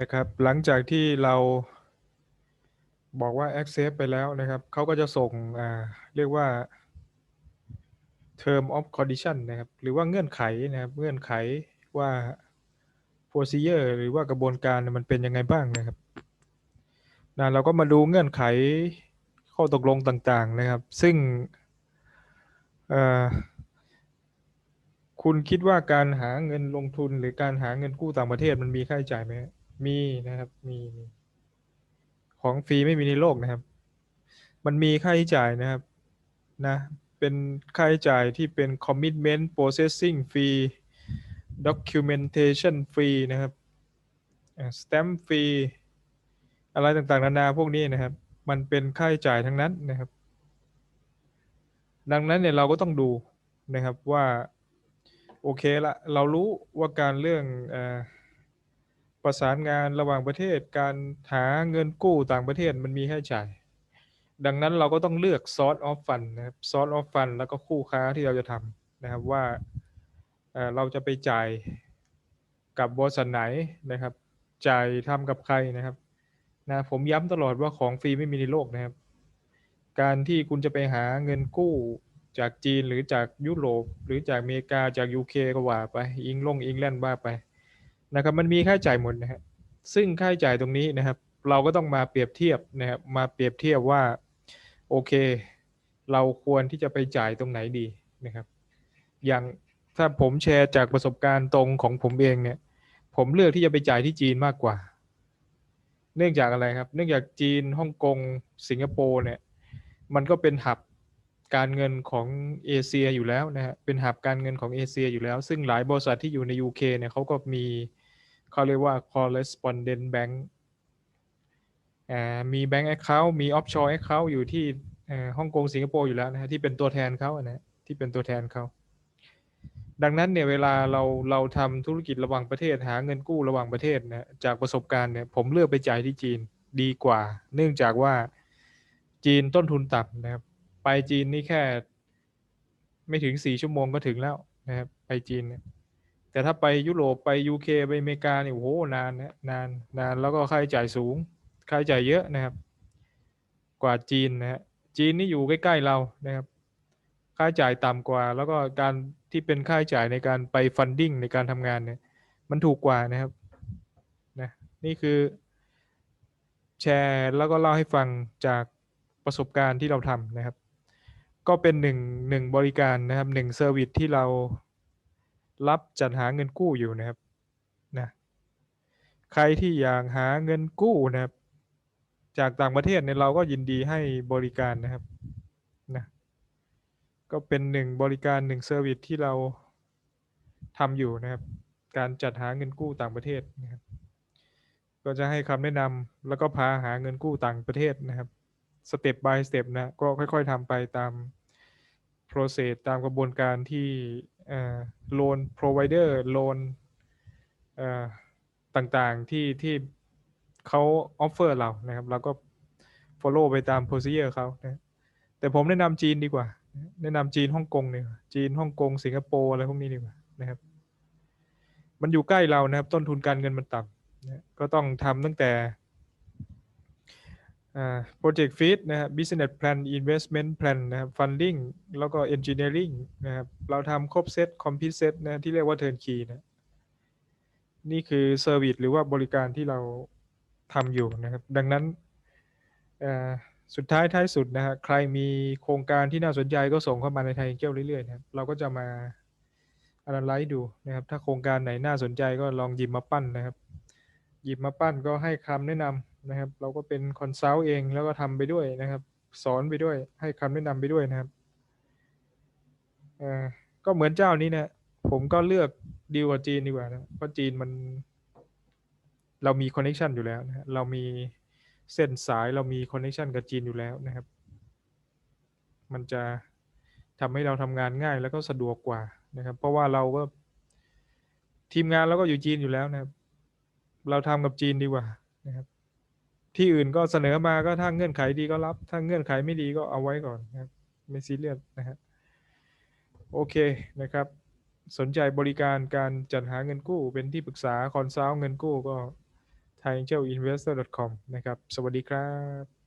นะครับ หลังจากที่เราบอกว่า accept ไปแล้วนะครับ เขาก็จะส่งเรียกว่า term of condition นะครับ หรือว่าเงื่อนไขนะครับ เงื่อนไขว่า procedure หรือว่ากระบวนการมันเป็นยังไงบ้างนะครับนะเราก็มาดูเงื่อนไขข้อตกลงต่างๆนะครับ ซึ่งคุณคิดว่าการหาเงินลงทุนหรือการหาเงินกู้ต่างประเทศมันมีค่าใช้จ่ายไหม มีนะครับมีมี ของฟรีไม่มีในโลกนะครับ มันมีค่าใช้จ่ายนะครับนะ เป็นค่าใช้จ่ายที่เป็น commitment processing fee documentation fee นะครับ stamp fee อะไรต่างๆ นานาพวกนี้นะครับ มันเป็นค่าใช้จ่ายทั้งนั้นนะครับ ดังนั้นเนี่ยเราก็ต้องดูนะครับว่า โอเคละ เรารู้ว่าการเรื่องอ ประสานงานระหว่างประเทศ การหาเงินกู้ต่างประเทศมันมีใช้จ่าย ดังนั้นเราก็ต้องเลือก source of fund นะครับ source of fund แล้วก็คู่ค้าที่เราจะทำนะครับว่าเอ่อเราจะไปจ่ายกับบริษัทไหนนะครับ จ่ายทำกับใครนะครับนะผมย้ำตลอดว่าของฟรีไม่มีในโลกนะครับ การที่คุณจะไปหาเงินกู้จากจีนหรือจากยุโรป หรือจากอเมริกาจากยูเคก็ว่าไปอิงลงอิงแลนด์ว่าไป นะครับมันมีค่าใช้จ่ายหมดนะฮะซึ่งค่าใช้จ่ายตรงนี้นะครับ เราก็ต้องมาเปรียบเทียบนะครับมาเปรียบเทียบว่าโอเค เราควรที่จะไปจ่ายตรงไหนดีนะครับ อย่างถ้าผมแชร์จากประสบการณ์ตรงของผมเองเนี่ย ผมเลือกที่จะไปจ่ายที่จีนมากกว่า เนื่องจากอะไรครับ เนื่องจากจีนฮ่องกงสิงคโปร์เนี่ยมันก็เป็นหับการเงินของเอเชียอยู่แล้วนะฮะเป็นหับการเงินของเอเชียอยู่แล้ว ซึ่งหลายบริษัทที่อยู่ใน UK เนี่ยเขาก็มี เขาเรียกว่า correspondent bank อ่ามี bank account มี offshore account อยู่ที่ฮ่องกงสิงคโปร์อยู่แล้วนะฮะที่เป็นตัวแทนเขาอะนะฮะที่เป็นตัวแทนเขาดังนั้นเนี่ยเวลาเราเราทำธุรกิจระหว่างประเทศหาเงินกู้ระหว่างประเทศนะจากประสบการณ์เนี่ยผมเลือกไปจ่ายที่จีนดีกว่า เนื่องจากว่าจีนต้นทุนต่ำนะครับ ไปจีนนี่แค่ ไม่ถึงสี่ชั่วโมงก็ถึงแล้วนะครับ ไปจีนเนี่ย แต่ถ้าไปยุโรปไปยูเคไปอเมริกาเนี่ยโอ้โหนานนะนานนานแล้วก็ค่าใช้จ่ายสูงค่าใช้จ่ายเยอะนะครับ กว่าจีนนะฮะจีนนี่อยู่ใกล้ๆเรานะครับ ค่าใช้จ่ายต่ำกว่า แล้วก็การที่เป็นค่าใช้จ่ายในการไปฟันดิ้งในการทำงานเนี่ย มันถูกกว่านะครับนะนี่คือแชร์แล้วก็เล่าให้ฟังจากประสบการณ์ที่เราทำนะครับ ก็เป็นหนึ่งหนึ่งบริการนะครับหนึ่งเซอร์วิสที่เรา รับจัดหาเงินกู้อยู่นะครับนะใครที่อยากหาเงินกู้นะครับ จากต่างประเทศเนี่ยเราก็ยินดีให้บริการนะครับนะก็เป็นหนึ่งบริการหนึ่งเซอร์วิสที่เราทำอยู่นะครับ การจัดหาเงินกู้ต่างประเทศนะครับ ก็จะให้คำแนะนำแล้วก็พาหาเงินกู้ต่างประเทศนะครับสเต็ป by สเต็ปนะก็ค่อย ๆทำไปตาม process ตามกระบวนการที่ เอ่อ loan provider loan เอ่อต่างๆที่ที่เขา offer เรานะครับเราก็ follow ไปตาม procedure เขานะแต่ผมแนะนำจีนดีกว่า แนะนำจีนฮ่องกงเนี่ยจีนฮ่องกง สิงคโปร์อะไรพวกนี้ดีกว่านะครับ มันอยู่ใกล้เรานะครับ ต้นทุนการเงินมันต่ำนะก็ต้องทำตั้งแต่ project feed นะครับ business plan investment plan นะครับ funding แล้วก็ engineering นะครับ เราทำครบเซต complete set นะที่เรียกว่า turnkey นะ นี่คือ service หรือว่าบริการที่เราทำอยู่นะครับ ดังนั้นสุดท้ายท้ายสุดนะฮะใครมีโครงการที่น่าสนใจก็ส่งเข้ามาในไทยเกี้ยวเรื่อยๆนะครับ เราก็จะมา analyze ดูนะครับ ถ้าโครงการไหนน่าสนใจก็ลองหยิบมาปั้นนะครับ หยิบมาปั้นก็ให้คำแนะนำ นะครับ เราก็เป็นคอนซัลท์เองแล้วก็ทำไปด้วยนะครับ สอนไปด้วยให้คำแนะนำไปด้วยนะครับเออก็เหมือนเจ้านี้นะผมก็เลือกดีลกับจีนดีกว่านะเพราะจีนมันเรามีคอนเน c t ชันอยู่แล้วนะเรามีเส้นสายเรามีคอนเน c t ชันกับจีนอยู่แล้วนะครับ มันจะทำให้เราทำงานง่ายแล้วก็สะดวกกว่านะครับ เพราะว่าเราก็ทีมงานเราก็อยู่จีนอยู่แล้วนะครับ เราทำกับจีนดีกว่านะครับ ที่อื่นก็เสนอมาก็ถ้าเงื่อนไขดีก็รับ ถ้าเงื่อนไขไม่ดีก็เอาไว้ก่อนนะครับไม่ซีเรียสนะฮะโอเคนะครับ สนใจบริการการจัดหาเงินกู้ เป็นที่ปรึกษาคอนซัลท์เงินกู้ก็ท thayangelinvestor.com นะครับ สวัสดีครับ